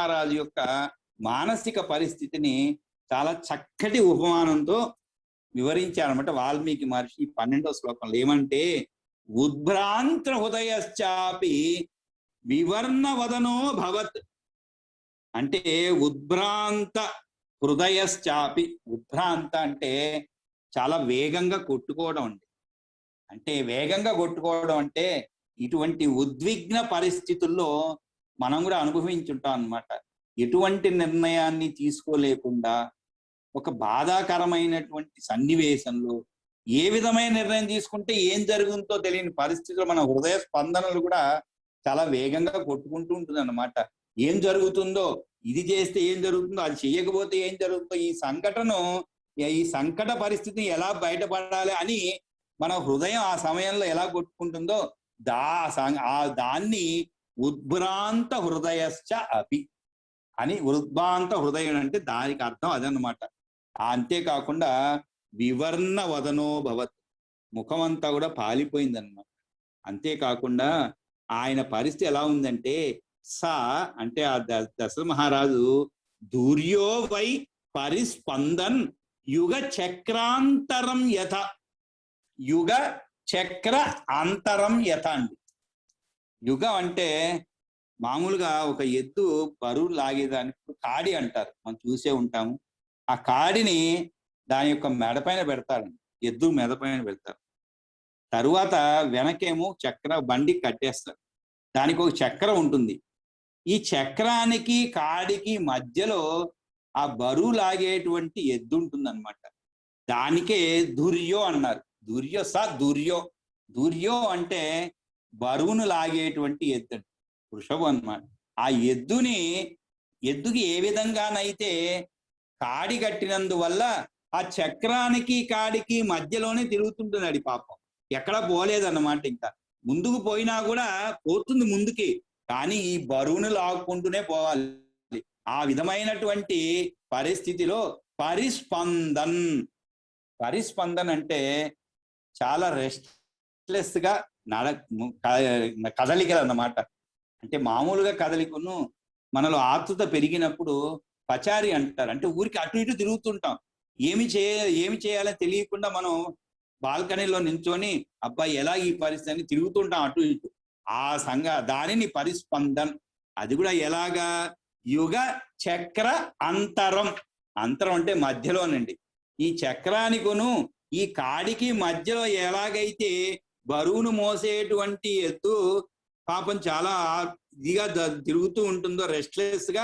మహారాజు యొక్క మానసిక పరిస్థితిని చాలా చక్కటి ఉపమానంతో వివరించారనమాట వాల్మీకి మహర్షి పన్నెండవ పన్నెండో శ్లోకంలో. ఏమంటే ఉద్భ్రాంత హృదయశ్చాపి వివర్ణవదనో భవత్. అంటే ఉద్భ్రాంత హృదయశ్చాపి ఉద్భ్రాంత అంటే చాలా వేగంగా కొట్టుకోవడం అండి. అంటే వేగంగా కొట్టుకోవడం అంటే ఇటువంటి ఉద్విగ్న పరిస్థితుల్లో మనం కూడా అనుభవించుంటాం అన్నమాట. ఎటువంటి నిర్ణయాన్ని తీసుకోలేకుండా ఒక బాధాకరమైనటువంటి సన్నివేశంలో ఏ విధమైన నిర్ణయం తీసుకుంటే ఏం జరుగుతుందో తెలియని పరిస్థితుల్లో మన హృదయ స్పందనలు కూడా చాలా వేగంగా కొట్టుకుంటూ ఉంటుంది అనమాట ఏం జరుగుతుందో ఇది చేస్తే ఏం జరుగుతుందో అది చేయకపోతే ఏం జరుగుతుందో ఈ సంఘటన ఈ సంకట పరిస్థితిని ఎలా బయటపడాలి అని మన హృదయం ఆ సమయంలో ఎలా కొట్టుకుంటుందో దా ఆ దాన్ని ఉద్భ్రాంత హృదయశ్చ అపి అని ఉద్భ్రాంత హృదయం అంటే దానికి అర్థం అదనమాట అంతేకాకుండా వివర్ణ వదనో భవత్. ముఖం అంతా కూడా పాలిపోయిందన్నమాట. అంతేకాకుండా ఆయన పరిస్థితి ఎలా ఉందంటే సా అంటే ఆ ద- దశరథ మహారాజు దూర్యో వై పరిస్పందన్ యుగ చక్రాంతరం యథ. యుగ చక్ర అంతరం యథ అండి. యుగం అంటే మామూలుగా ఒక ఎద్దు బరువు లాగేదానికి కాడి అంటారు. మనం చూసే ఉంటాము. ఆ కాడిని దాని యొక్క మెడ పైన ఎద్దు మెడ పైన పెడతారు. తరువాత వెనకేమో చక్ర బండి కట్టేస్తారు. దానికి ఒక చక్రం ఉంటుంది. ఈ చక్రానికి కాడికి మధ్యలో ఆ బరువు లాగేటువంటి ఎద్దు ఉంటుంది అనమాట దానికే దుర్యో అన్నారు. దుర్యో స దుర్యో. దుర్యో అంటే బరువును లాగేటువంటి ఎద్దు వృషభం అనమాట ఆ ఎద్దుని ఎద్దుకి ఏ విధంగానైతే కాడి కట్టినందువల్ల ఆ చక్రానికి కాడికి మధ్యలోనే తిరుగుతుంటున్నాడు పాపం. ఎక్కడ పోలేదన్నమాట ఇంకా. ముందుకు పోయినా కూడా పోతుంది ముందుకి కానీ ఈ బరువును లాక్కుంటూనే పోవాలి. ఆ విధమైనటువంటి పరిస్థితిలో పరిస్పందన్ పరిస్పందన్ అంటే చాలా రెస్ట్లెస్గా నడ కదలికలు అన్నమాట అంటే మామూలుగా కదలికను మనలో ఆతృత పెరిగినప్పుడు పచారి అంటారు. అంటే ఊరికి అటు ఇటు తిరుగుతుంటాం. ఏమి చేయ ఏమి చేయాలో తెలియకుండా మనం బాల్కనీలో నించొని అబ్బాయి ఎలా ఈ పరిస్థితి అని తిరుగుతుంటాం అటు ఇటు. ఆ సంఘ దానిని పరిస్పందన్ అది కూడా ఎలాగా? యుగ చక్ర అంతరం. అంతరం అంటే మధ్యలోనండి. ఈ చక్రానికును ఈ కాడికి మధ్యలో ఎలాగైతే బరువును మోసేటువంటి ఎత్తు పాపం చాలా ఇదిగా తిరుగుతూ ఉంటుందో రెస్ట్లెస్గా